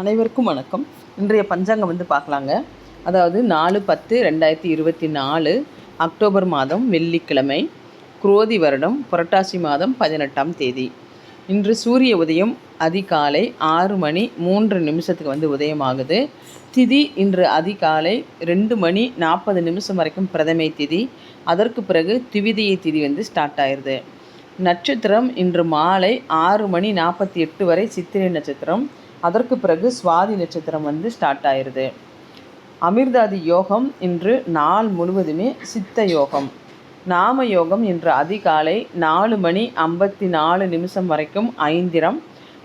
அனைவருக்கும் வணக்கம். இன்றைய பஞ்சாங்கம் வந்து பார்க்கலாங்க. அதாவது நாலு பத்து ரெண்டாயிரத்தி இருபத்தி நாலு அக்டோபர் மாதம் வெள்ளிக்கிழமை குரோதி வருடம் புரட்டாசி மாதம் பதினெட்டாம் தேதி. இன்று சூரிய உதயம் அதிகாலை ஆறு மணி மூன்று நிமிஷத்துக்கு வந்து உதயமாகுது. திதி இன்று அதிகாலை ரெண்டு மணி நாற்பது நிமிஷம் வரைக்கும் பிரதமை திதி. அதற்கு பிறகு திவிதியை திதி வந்து ஸ்டார்ட் ஆயிடுது நட்சத்திரம் இன்று மாலை ஆறு மணி நாற்பத்தி எட்டு வரை சித்திரை நட்சத்திரம். அதற்கு பிறகு சுவாதி நட்சத்திரம் வந்து ஸ்டார்ட் ஆயிடுது அமிர்தாதி யோகம் இன்று நாள் முழுவதுமே சித்த யோகம். நாம யோகம் இன்று அதிகாலை நாலு மணி ஐம்பத்தி நாலு நிமிஷம் வரைக்கும் ஐந்திரம்.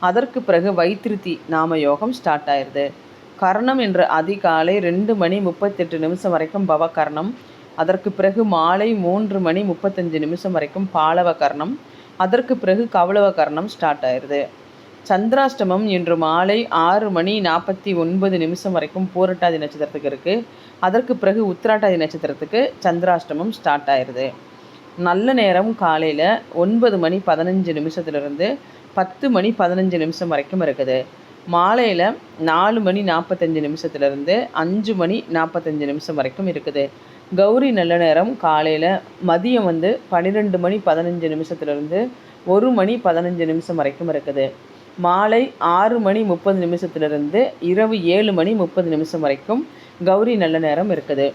அதற்கு பிறகு வைத்திருத்தி நாம யோகம் ஸ்டார்ட் ஆயிடுது கர்ணம் இன்று அதிகாலை ரெண்டு மணி முப்பத்தெட்டு நிமிஷம் வரைக்கும் பவகர்ணம் அதற்கு பிறகு மாலை மூன்று மணி முப்பத்தஞ்சு நிமிஷம் வரைக்கும் பாலவ கர்ணம். அதற்கு பிறகு கவளவ கர்ணம் ஸ்டார்ட் ஆயிடுது சந்திராஷ்டமம் இன்று மாலை ஆறு மணி நாற்பத்தி ஒன்பது நிமிஷம் வரைக்கும் பூரட்டாதி நட்சத்திரத்துக்கு இருக்குது அதற்கு பிறகு உத்திராட்டாதி நட்சத்திரத்துக்கு சந்திராஷ்டமம் ஸ்டார்ட் ஆயிடுது நல்ல நேரம் காலையில் ஒன்பது மணி பதினஞ்சு நிமிஷத்துலேருந்து பத்து மணி பதினஞ்சு நிமிஷம் வரைக்கும் இருக்குது. மாலையில் நாலு மணி நாற்பத்தஞ்சு நிமிஷத்துலேருந்து அஞ்சு மணி நாற்பத்தஞ்சு நிமிஷம் வரைக்கும் இருக்குது. கௌரி நல்ல நேரம் காலையில் மதியம் வந்து பன்னிரெண்டு மணி பதினஞ்சு நிமிஷத்துலேருந்து ஒரு மணி பதினஞ்சு நிமிஷம் வரைக்கும் இருக்குது. மாலை ஆறு மணி முப்பது நிமிஷத்துலேருந்து இரவு ஏழு மணி முப்பது நிமிஷம் வரைக்கும் கௌரி நல்ல நேரம் இருக்குது.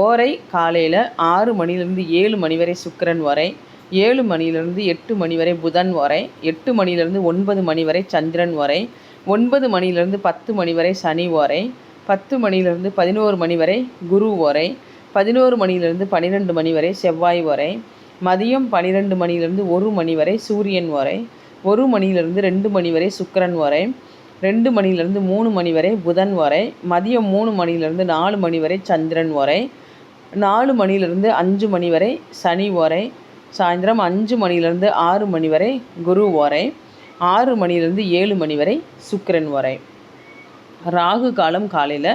ஓரை காலையில் ஆறு மணிலேருந்து ஏழு மணி வரை சுக்கரன் வரை ஏழு மணிலேருந்து எட்டு மணி வரை புதன் வரை எட்டு மணிலேருந்து ஒன்பது மணி வரை சந்திரன் வரை ஒன்பது மணிலேருந்து பத்து மணி வரை சனி வரை பத்து மணிலேருந்து பதினோரு மணி வரை குரு வரை பதினோரு மணிலேருந்து பன்னிரெண்டு மணி வரை செவ்வாய் வரை மதியம் பன்னிரெண்டு மணிலேருந்து ஒரு மணி வரை சூரியன் வரை ஒரு மணியிலிருந்து ரெண்டு மணி வரை சுக்கரன் வரை ரெண்டு மணியிலிருந்து மூணு மணி வரை புதன் வரை மதியம் மூணு மணியிலிருந்து நாலு மணி வரை சந்திரன் வரை நாலு மணியிலிருந்து அஞ்சு மணி வரை சனி வரை சாயந்தரம் அஞ்சு மணிலேருந்து ஆறு மணி வரை குரு வரை ஆறு மணிலேருந்து ஏழு மணி வரை சுக்கிரன் வரை. ராகு காலம் காலையில்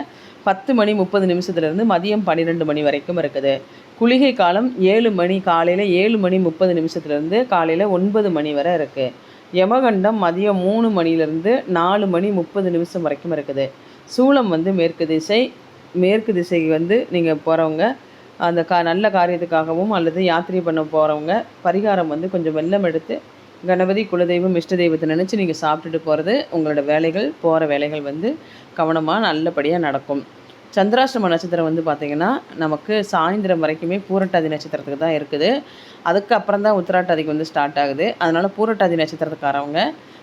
பத்து மணி முப்பது நிமிஷத்துலேருந்து மதியம் பன்னிரெண்டு மணி வரைக்கும் இருக்குது. குளிகை காலம் ஏழு மணி காலையில் ஏழு மணி முப்பது நிமிஷத்துலேருந்து காலையில் ஒன்பது மணி வரை இருக்குது யமகண்டம் மதியம் மூணு மணிலேருந்து நாலு மணி முப்பது நிமிஷம் வரைக்கும் இருக்குது. சூளம் வந்து மேற்கு திசை மேற்கு திசைக்கு வந்து நீங்கள் போகிறவங்க அந்த கா நல்ல காரியத்துக்காகவும் அல்லது யாத்திரை பண்ண போகிறவங்க பரிகாரம் வந்து கொஞ்சம் வெள்ளம் எடுத்து கணபதி குலதெய்வம் இஷ்ட தெய்வத்தை நினச்சி நீங்கள் சாப்பிட்டுட்டு போகிறது உங்களோட வேலைகள் போகிற வேலைகள் வந்து கவனமாக நல்லபடியாக நடக்கும். சந்திராஷ்டம நட்சத்திரம் வந்து பார்த்திங்கன்னா நமக்கு சாயந்தரம் வரைக்குமே பூரட்டாதி நட்சத்திரத்துக்கு தான் இருக்குது. அதுக்கப்புறம் தான் உத்திராட்டாதிக்கு வந்து ஸ்டார்ட் ஆகுது. அதனால் பூரட்டாதி நட்சத்திரத்துக்காரவங்க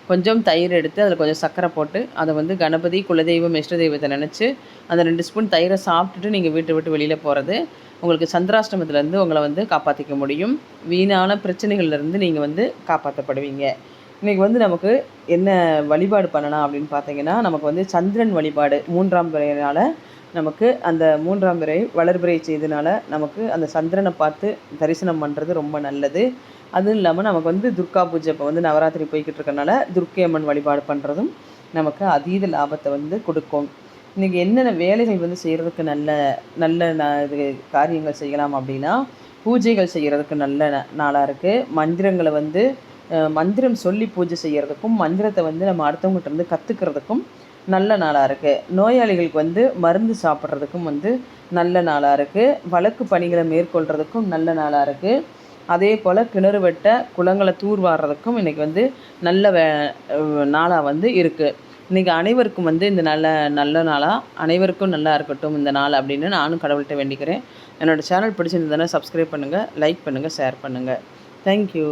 கொஞ்சம் தயிர் எடுத்து அதில் கொஞ்சம் சர்க்கரை போட்டு அதை வந்து கணபதி குலதெய்வம் இஷ்ட தெய்வத்தை நினச்சி அந்த ரெண்டு ஸ்பூன் தயிரை சாப்பிட்டுட்டு நீங்கள் வீட்டை விட்டு வெளியில் போகிறது உங்களுக்கு சந்திராஷ்டமத்துலேருந்து உங்களை வந்து காப்பாற்றிக்க முடியும். வீணான பிரச்சனைகள்லேருந்து நீங்கள் வந்து காப்பாற்றப்படுவீங்க இன்றைக்கி வந்து நமக்கு என்ன வழிபாடு பண்ணலாம் அப்படின்னு பார்த்தீங்கன்னா நமக்கு வந்து சந்திரன் வழிபாடு மூன்றாம் பிறையினால் நமக்கு அந்த மூன்றாம் பிறை வளர்பிறை செய்தனால நமக்கு அந்த சந்திரனை பார்த்து தரிசனம் பண்ணுறது ரொம்ப நல்லது. அதுவும் இல்லாமல் நமக்கு வந்து துர்கா பூஜை இப்போ வந்து நவராத்திரி போய்கிட்டு இருக்கனால துர்க்கை அம்மன் வழிபாடு பண்ணுறதும் நமக்கு அதீத லாபத்தை வந்து கொடுக்கும். இன்றைக்கி என்னென்ன வேலைகள் வந்து செய்கிறதுக்கு நல்ல நல்ல இது காரியங்கள் செய்யலாம் அப்படின்னா பூஜைகள் செய்கிறதுக்கு நல்ல நாளாக இருக்குது மந்திரங்களை வந்து மந்திரம் சொல்லி பூஜை செய்கிறதுக்கும் மந்திரத்தை வந்து நம்ம அடுத்தவங்ககிட்ட இருந்து கற்றுக்கிறதுக்கும் நல்ல நாளாக இருக்குது நோயாளிகளுக்கு வந்து மருந்து சாப்பிட்றதுக்கும் வந்து நல்ல நாளாக இருக்குது வழக்கு பணிகளை மேற்கொள்கிறதுக்கும் நல்ல நாளாக இருக்குது அதே போல் கிணறு வெட்ட குளங்களை தூர்வாடுறதுக்கும் இன்றைக்கி வந்து நல்ல வே நாளாக வந்து இருக்குது இன்றைக்கி அனைவருக்கும் வந்து இந்த நல்ல நல்ல நாளாக அனைவருக்கும் நல்லா இருக்கட்டும் இந்த நாள் அப்படின்னு நானும் கடவுள்கிட்ட வேண்டிக்கிறேன். என்னோடய சேனல் பிடிச்சிருந்ததுன்னா சப்ஸ்கிரைப் பண்ணுங்கள் லைக் பண்ணுங்கள் ஷேர் பண்ணுங்கள் தேங்க்யூ